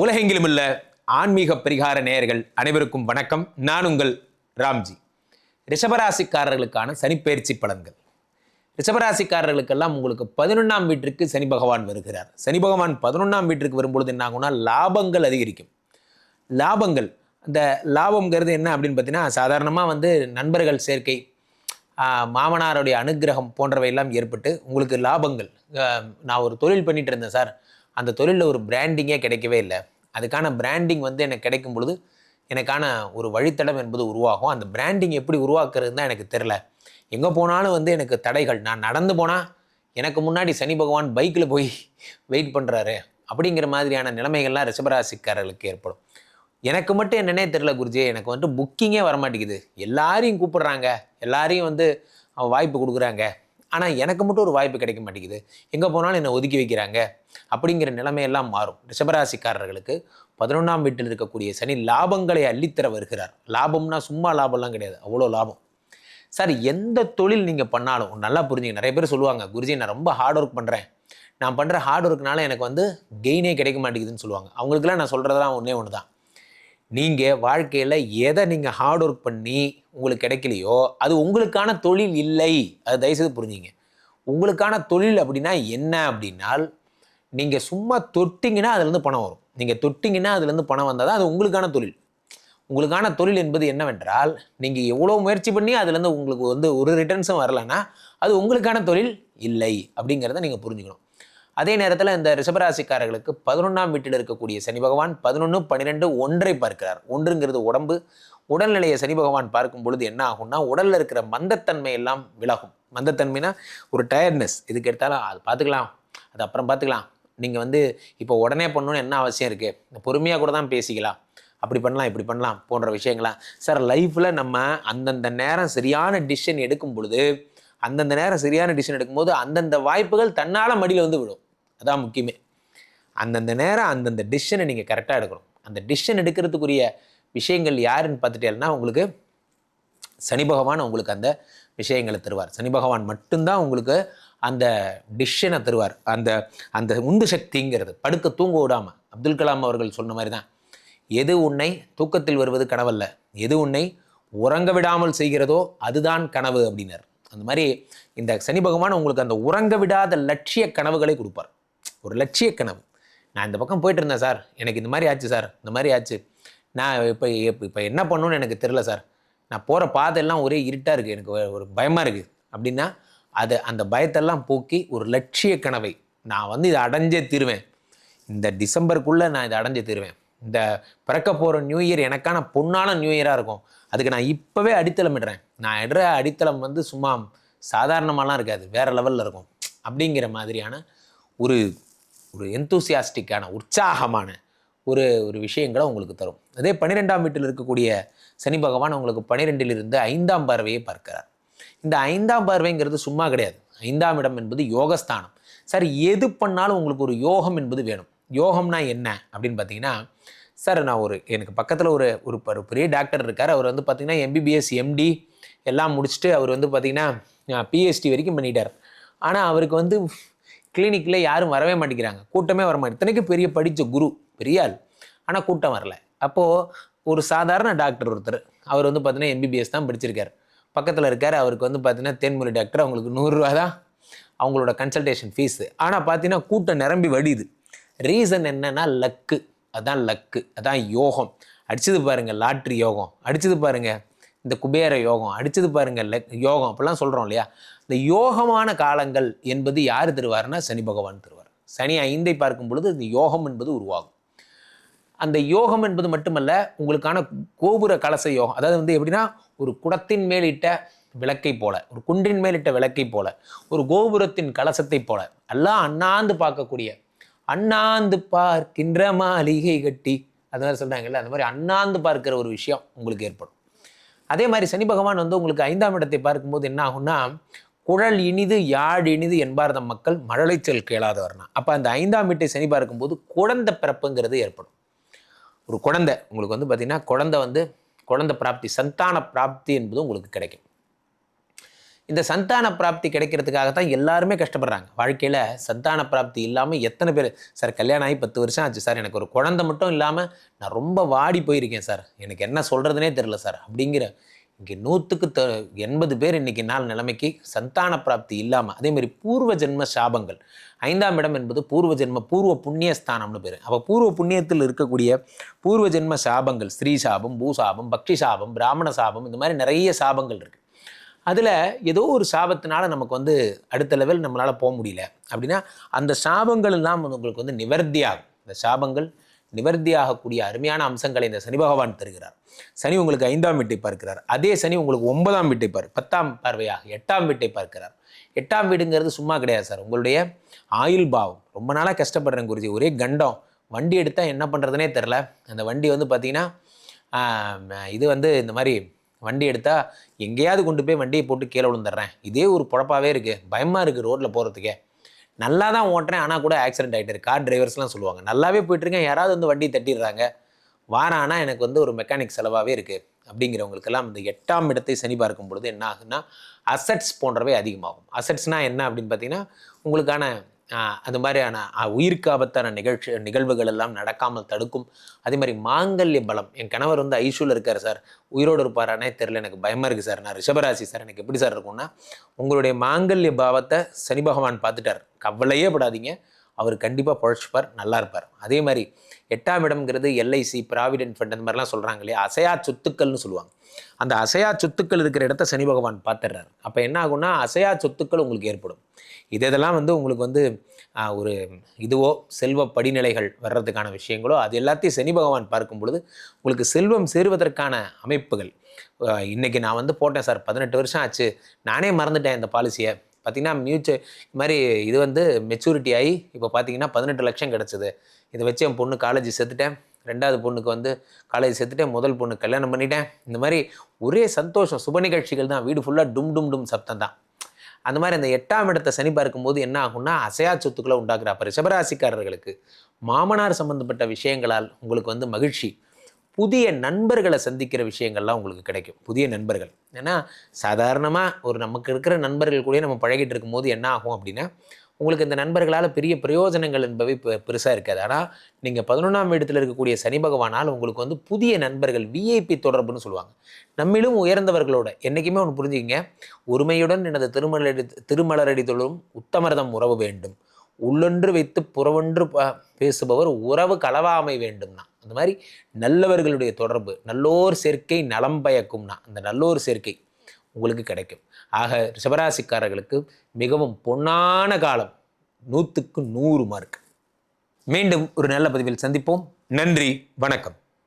உலகெங்கிலும் உள்ள ஆன்மீக பரிகார நேயர்கள் அனைவருக்கும் வணக்கம். நான் உங்கள் ராம்ஜி. ரிஷபராசிக்காரர்களுக்கான சனிப்பெயர்ச்சி பலன்கள். ரிஷபராசிக்காரர்களுக்கெல்லாம் உங்களுக்கு பதினொன்றாம் வீட்டிற்கு சனி பகவான் வருகிறார். சனி பகவான் பதினொன்றாம் வீட்டிற்கு வரும்பொழுது என்ன ஆகும்னா லாபங்கள் அதிகரிக்கும். லாபங்கள் அந்த லாபம்ங்கிறது என்ன அப்படின்னு பார்த்தீங்கன்னா சாதாரணமாக வந்து நண்பர்கள் சேர்க்கை மாமனாருடைய அனுக்கிரகம் போன்றவையெல்லாம் ஏற்பட்டு உங்களுக்கு லாபங்கள். நான் ஒரு தொழில் பண்ணிட்டு இருந்தேன் சார். அந்த தொழிலில் ஒரு பிராண்டிங்கே கிடைக்கவே இல்லை. அதுக்கான பிராண்டிங் வந்து எனக்கு கிடைக்கும் பொழுது எனக்கான ஒரு வழித்தடம் என்பது உருவாகும். அந்த பிராண்டிங் எப்படி உருவாக்குறதுன்னு தான் எனக்கு தெரில எங்கே போனாலும் வந்து எனக்கு தடைகள். நான் நடந்து போனால் எனக்கு முன்னாடி சனி பகவான் பைக்கில் போய் வெயிட் பண்ணுறாரு அப்படிங்கிற மாதிரியான நிலைமைகள்லாம் ரிஷபராசிக்காரர்களுக்கு ஏற்படும். எனக்கு மட்டும் என்னன்னே தெரில குருஜி. எனக்கு வந்துட்டு புக்கிங்கே வரமாட்டேங்குது. எல்லாரையும் கூப்பிடுறாங்க. எல்லாரையும் வந்து அவன் வாய்ப்பு கொடுக்குறாங்க. ஆனால் எனக்கு மட்டும் ஒரு வாய்ப்பு கிடைக்க மாட்டேங்குது. எங்கே போனாலும் என்னை ஒதுக்கி வைக்கிறாங்க. அப்படிங்கிற நிலைமையெல்லாம் மாறும். ரிஷபராசிக்காரர்களுக்கு பதினொன்றாம் வீட்டில் இருக்கக்கூடிய சனி லாபங்களை அள்ளித்தர வருகிறார். லாபம்னா சும்மா லாபம்லாம் கிடையாது. அவ்வளோ லாபம். சார் எந்த தொழில் நீங்கள் பண்ணாலும் நல்லா புரிஞ்சுங்க. நிறைய பேர் சொல்லுவாங்க குருஜி நான் ரொம்ப ஹார்ட் ஒர்க் பண்ணுறேன் நான் பண்ணுற ஹார்ட் ஒர்க்னால எனக்கு வந்து கெயினே கிடைக்க மாட்டேங்குதுன்னு சொல்லுவாங்க. அவங்களுக்குலாம் நான் சொல்கிறதெல்லாம் ஒன்றே ஒன்று தான் நீங்கள் வாழ்க்கையில் எதை நீங்கள் ஹார்ட் ஒர்க் பண்ணி உங்களுக்கு கிடைக்கலையோ அது உங்களுக்கான தொழில் இல்லை. அது தயவுசெய்து புரிஞ்சுங்க. உங்களுக்கான தொழில் அப்படின்னா என்ன அப்படின்னால் நீங்கள் சும்மா தொட்டிங்கன்னா அதுலேருந்து பணம் வரும். நீங்கள் தொட்டிங்கன்னா அதுலேருந்து பணம் வந்தால் தான் அது உங்களுக்கான தொழில். உங்களுக்கான தொழில் என்பது என்னவென்றால் நீங்கள் எவ்வளோ முயற்சி பண்ணி அதுலேருந்து உங்களுக்கு வந்து ஒரு ரிட்டர்ன்ஸும் வரலன்னா அது உங்களுக்கான தொழில் இல்லை அப்படிங்கிறத நீங்கள் புரிஞ்சுக்கணும். அதே நேரத்தில் இந்த ரிஷபராசிக்காரர்களுக்கு பதினொன்றாம் வீட்டில் இருக்கக்கூடிய சனி பகவான் பதினொன்று பன்னிரெண்டு ஒன்றை பார்க்கிறார். ஒன்றுங்கிறது உடம்பு. உடல்நிலையை சனி பகவான் பார்க்கும் பொழுது என்ன ஆகும்னா உடலில் இருக்கிற மந்தத்தன்மை எல்லாம் விலகும். மந்தத்தன்மைனா ஒரு டயர்ட்னஸ் இதுக்கு எடுத்தாலும் அது பார்த்துக்கலாம். அது அப்புறம் பார்த்துக்கலாம். நீங்கள் வந்து இப்போ உடனே பண்ணணும்னு என்ன அவசியம் இருக்குது பொறுமையாக கூட தான் பேசிக்கலாம். அப்படி பண்ணலாம் இப்படி பண்ணலாம் போன்ற விஷயங்களாம் சார் லைஃப்பில் நம்ம அந்தந்த நேரம் சரியான டிசிஷன் எடுக்கும் பொழுது அந்தந்த நேரம் சரியான டிசிஷன் எடுக்கும்போது அந்தந்த வாய்ப்புகள் தன்னால் மடியில் வந்து விடும் அதான் முக்கியமே. அந்தந்த நேரம் அந்தந்த டிசிஷனை நீங்கள் கரெக்டாக எடுக்கணும். அந்த டிசிஷன் எடுக்கிறதுக்குரிய விஷயங்கள் யாருன்னு பார்த்துட்டேன்னா உங்களுக்கு சனி பகவான் உங்களுக்கு அந்த விஷயங்களை தருவார். சனி பகவான் மட்டும்தான் உங்களுக்கு அந்த டிஷனை தருவார். அந்த அந்த உந்து சக்திங்கிறது. படுக்க தூங்க விடாமல் அப்துல் கலாம் அவர்கள் சொன்ன மாதிரி தான் எது உன்னை தூக்கத்தில் வருவது கனவல்ல. எது உன்னை உறங்க விடாமல் செய்கிறதோ அதுதான் கனவு அப்படின்னார். அந்த மாதிரி இந்த சனி பகவான் உங்களுக்கு அந்த உறங்க விடாத லட்சிய கனவுகளை கொடுப்பார். ஒரு லட்சிய கனவு. நான் இந்த பக்கம் போயிட்டு இருந்தேன் சார். எனக்கு இந்த மாதிரி ஆச்சு சார். இந்த மாதிரி ஆச்சு. நான் இப்போ இப்போ என்ன பண்ணணும்னு எனக்கு தெரில சார். நான் போகிற பாதையெல்லாம் ஒரே இருட்டாக இருக்குது எனக்கு ஒரு- பயமாக இருக்குது அப்படின்னா அது அந்த பயத்தெல்லாம் போக்கி ஒரு லட்சிய கனவை. நான் வந்து இதை அடைஞ்சே தீருவேன். இந்த டிசம்பருக்குள்ளே நான் இதை அடைஞ்சே தீருவேன். இந்த பிறக்க போகிற நியூ இயர் எனக்கான பொன்னான நியூ இயராக இருக்கும். அதுக்கு நான் இப்போவே அடித்தளமிடுறேன். நான் இடுற அடித்தளம் வந்து சும்மா சாதாரணமாலாம் இருக்காது. வேறு லெவலில் இருக்கும். அப்படிங்கிற மாதிரியான ஒரு ஒரு எந்தூசியாஸ்டிக்கான உற்சாகமான ஒரு ஒரு விஷயங்களை உங்களுக்கு தரும். அதே பன்னிரெண்டாம் வீட்டில் இருக்கக்கூடிய சனி பகவான் உங்களுக்கு பன்னிரெண்டில் இருந்து ஐந்தாம் பார்வையை பார்க்கிறார். இந்த ஐந்தாம் பார்வைங்கிறது சும்மா கிடையாது. ஐந்தாம் இடம் என்பது யோகஸ்தானம். சார் எது பண்ணாலும் உங்களுக்கு ஒரு யோகம் என்பது வேணும். யோகம்னா என்ன அப்படின்னு பார்த்தீங்கன்னா சார் நான் ஒரு எனக்கு பக்கத்தில் ஒரு ஒரு பெரிய டாக்டர் இருக்கார். அவர் வந்து பார்த்திங்கன்னா எம்பிபிஎஸ் எம்டி எல்லாம் முடிச்சுட்டு அவர் வந்து பார்த்திங்கன்னா பிஹெச்டி வரைக்கும் பண்ணிட்டார். ஆனால் அவருக்கு வந்து கிளினிக்கில் யாரும் வரவே மாட்டேங்கிறாங்க. கூட்டமே வர மாட்டேங்குது. இத்தனைக்கும் பெரிய படித்த குரு பெரிய ஆள். ஆனால் கூட்டம் வரல. அப்போது ஒரு சாதாரண டாக்டர் ஒருத்தர் அவர் வந்து பார்த்தீங்கன்னா எம்பிபிஎஸ் தான் படிச்சிருக்காரு. பக்கத்தில் இருக்கார். அவருக்கு வந்து பார்த்தீங்கன்னா தேன்மொழி டாக்டர் அவங்களுக்கு நூறுரூவா தான் அவங்களோட கன்சல்டேஷன் ஃபீஸு ஆனால் பார்த்தீங்கன்னா கூட்டம் நிரம்பி வடியுது. ரீசன் என்னன்னா லக்கு அதான் லக்கு அதான் யோகம். அடிச்சது பாருங்கள் லாட்ரி யோகம். அடிச்சது பாருங்கள் இந்த குபேர யோகம். அடிச்சது பாருங்கள் லக் யோகம். அப்படிலாம் சொல்கிறோம் இல்லையா? இந்த யோகமான காலங்கள் என்பது யார் தருவார்னா சனி பகவான் தருவார். சனி ஐந்தை பார்க்கும் பொழுது இந்த யோகம் என்பது உருவாகும். அந்த யோகம் என்பது மட்டுமல்ல உங்களுக்கான கோபுர கலச யோகம் அதாவது வந்து எப்படின்னா ஒரு குடத்தின் மேலிட்ட விளக்கை போல ஒரு குன்றின் மேலிட்ட விளக்கை போல ஒரு கோபுரத்தின் கலசத்தை போல எல்லாம் அண்ணாந்து பார்க்கக்கூடிய அண்ணாந்து பார்க்கின்ற மாளிகை கட்டி அது மாதிரி சொல்கிறாங்கல்ல அந்த மாதிரி அண்ணாந்து பார்க்கிற ஒரு விஷயம் உங்களுக்கு ஏற்படும். அதே மாதிரி சனி பகவான் வந்து உங்களுக்கு ஐந்தாம் இடத்தை பார்க்கும்போது என்ன ஆகும்னா குழல் இனிது யாழ் இனிது என்பார் தம் மக்கள் மழலைச்சல் கேளாதவர்னா. அப்போ அந்த ஐந்தாம் வீட்டை சனி பார்க்கும்போது குழந்தை பிறப்புங்கிறது ஏற்படும். ஒரு குழந்தை உங்களுக்கு வந்து பார்த்திங்கன்னா குழந்தை வந்து குழந்தை பிராப்தி சந்தான பிராப்தி என்பது உங்களுக்கு கிடைக்கும். இந்த சந்தான பிராப்தி கிடைக்கிறதுக்காக தான் எல்லாருமே கஷ்டப்படுறாங்க. வாழ்க்கையில் சந்தான பிராப்தி இல்லாமல் எத்தனை பேர் சார் கல்யாணம் ஆகி பத்து வருஷம் ஆச்சு சார் எனக்கு ஒரு குழந்தை மட்டும் இல்லாமல் நான் ரொம்ப வாடி போயிருக்கேன் சார். எனக்கு என்ன சொல்கிறதுனே தெரில சார் அப்படிங்கிற இங்கே நூற்றுக்கு த எண்பது பேர் இன்றைக்கி நாள் நிலைமைக்கு சந்தான பிராப்தி இல்லாமல் அதேமாதிரி பூர்வ ஜென்ம சாபங்கள். ஐந்தாம் இடம் என்பது பூர்வ ஜென்ம பூர்வ புண்ணிய ஸ்தானம்னு பேர். அப்போ பூர்வ புண்ணியத்தில் இருக்கக்கூடிய பூர்வ ஜென்ம சாபங்கள் ஸ்ரீ சாபம் பூசாபம் பக்ஷி சாபம் பிராமண சாபம் இந்த மாதிரி நிறைய சாபங்கள் இருக்குது அதில் ஏதோ ஒரு சாபத்தினால நமக்கு வந்து அடுத்த லெவல் நம்மளால் போக முடியல. அப்படின்னா அந்த சாபங்கள் எல்லாம் உங்களுக்கு வந்து நிவர்த்தியாகும் இந்த சாபங்கள் நிவர்த்தியாகக்கூடிய அருமையான அம்சங்களை இந்த சனி பகவான் தருகிறார். சனி உங்களுக்கு ஐந்தாம் வீட்டை பார்க்கிறார். அதே சனி உங்களுக்கு ஒன்பதாம் வீட்டை பார் பத்தாம் பார்வையாக எட்டாம் வீட்டை பார்க்கிறார். எட்டாம் வீடுங்கிறது சும்மா கிடையாது சார். உங்களுடைய ஆயுள் பாவம். ரொம்ப நாளாக கஷ்டப்படுறேன் குருஜி. ஒரே கண்டம். வண்டி எடுத்தால் என்ன பண்ணுறதுனே தெரில அந்த வண்டி வந்து பார்த்திங்கன்னா இது வந்து இந்த மாதிரி வண்டி எடுத்தால் எங்கேயாவது கொண்டு போய் வண்டியை போட்டு கீழே விழுந்துடுறேன். இதே ஒரு பொழப்பாவே இருக்குது பயமாக இருக்குது ரோட்டில் போகிறதுக்கே நல்லா தான் ஓட்டுறேன் ஆனால் கூட ஆக்சிடென்ட் ஆகிட்டு கார் டிரைவர்ஸ்லாம் சொல்லுவாங்க நல்லாவே போயிட்டுருக்கேன் யாராவது வந்து வண்டி தட்டிடுறாங்க. வாரம் ஆனால் எனக்கு வந்து ஒரு மெக்கானிக் செலவாகவே இருக்குது அப்படிங்கிறவங்களுக்கெல்லாம் இந்த எட்டாம் இடத்தை சனி பார்க்கும் பொழுது என்ன ஆகுன்னா அசட்ஸ் போன்றவை அதிகமாகும். அசட்ஸ்னால் என்ன அப்படின்னு பார்த்தீங்கன்னா உங்களுக்கான அந்த மாதிரியான ஆஹ், உயிருக்கு ஆபத்தான நிகழ்ச்சி நிகழ்வுகள் எல்லாம் நடக்காமல் தடுக்கும். அதே மாதிரி மாங்கல்ய பலம். என் கணவர் வந்து ஐஷூவில் இருக்கார் சார். உயிரோடு இருப்பாரானே தெரில எனக்கு பயமாக இருக்குது சார். நான் ரிஷபராசி சார். எனக்கு எப்படி சார் இருக்கும்னா உங்களுடைய மாங்கல்ய பாவத்தை சனி பகவான் பார்த்துட்டார். கவலையே படாதீங்க. அவர் கண்டிப்பாக பொழைச்சிப்பார். நல்லா இருப்பார். அதே மாதிரி எட்டாம் இடம்ங்கிறது எல்ஐசி ப்ராவிடென்ட் ஃபண்ட் அந்த மாதிரிலாம் சொல்கிறாங்க இல்லையா? அசையா சொத்துக்கள்னு சொல்லுவாங்க. அந்த அசையா சொத்துக்கள் இருக்கிற இடத்த சனி பகவான் பார்த்துடுறாரு. அப்போ என்ன ஆகும்னா அசையா சொத்துக்கள் உங்களுக்கு ஏற்படும். இது இதெல்லாம் வந்து உங்களுக்கு வந்து ஒரு இதுவோ செல்வ படிநிலைகள் வர்றதுக்கான விஷயங்களோ அது எல்லாத்தையும் சனி பகவான் பார்க்கும் பொழுது உங்களுக்கு செல்வம் சேருவதற்கான அமைப்புகள். இன்றைக்கி நான் வந்து போட்டேன் சார் பதினெட்டு வருஷம் ஆச்சு. நானே மறந்துட்டேன் இந்த பாலிசியை பார்த்தீங்கன்னா மியூச்சு இது மாதிரி இது வந்து மெச்சூரிட்டி ஆகி இப்போ பார்த்தீங்கன்னா பதினெட்டு லட்சம் கிடச்சிது. இதை வச்சு என் பொண்ணு காலேஜ் சேர்த்துட்டேன் ரெண்டாவது பொண்ணுக்கு வந்து காலேஜ் சேர்த்துட்டேன் முதல் பொண்ணு கல்யாணம் பண்ணிட்டேன். இந்த மாதிரி ஒரே சந்தோஷம். சுப நிகழ்ச்சிகள் தான். வீடு ஃபுல்லாக டும் டும் டும் சப்தம் தான். அந்த மாதிரி அந்த எட்டாம் இடத்தை சனி பார்க்கும்போது என்ன ஆகும்னா அசையா சொத்துக்களை உண்டாக்குறாப்பாரு அப்போ ரிஷபராசிக்காரர்களுக்கு மாமனார் சம்பந்தப்பட்ட விஷயங்களால் உங்களுக்கு வந்து மகிழ்ச்சி. புதிய நண்பர்களை சந்திக்கிற விஷயங்கள்லாம் உங்களுக்கு கிடைக்கும். புதிய நண்பர்கள். ஏன்னா சாதாரணமாக ஒரு நமக்கு இருக்கிற நண்பர்கள் கூட நம்ம பழகிட்டு இருக்கும்போது என்ன ஆகும் அப்படின்னா உங்களுக்கு இந்த நண்பர்களால் பெரிய பிரயோஜனங்கள் என்பவை பெருசாக இருக்காது. ஆனால் நீங்கள் பதினொன்றாம் இடத்தில் இருக்கக்கூடிய சனி பகவானால் உங்களுக்கு வந்து புதிய நண்பர்கள் விஐபி தொடர்புன்னு சொல்லுவாங்க. நம்மிலும் உயர்ந்தவர்களோட என்றைக்குமே ஒன்று புரிஞ்சுக்கிங்க. ஒருமையுடன் எனது திருமலரடி திருமலரடி தொழும் உத்தமரதம் உறவு வேண்டும். உள்ளொன்று வைத்து புறவொன்று ப- பேசுபவர் உறவு களவாமை வேண்டும்னா. அந்த மாதிரி நல்லவர்களுடைய தொடர்பு நல்லோர் சேர்க்கை நலம் பயக்கும்னா அந்த நல்லோர் சேர்க்கை உங்களுக்கு கிடைக்கும். ஆக ரிஷபராசிக்காரர்களுக்கு மிகவும் பொன்னான காலம் நூற்றுக்கு நூறு மார்க் மீண்டும் ஒரு நல்ல பதிவில் சந்திப்போம். நன்றி வணக்கம்.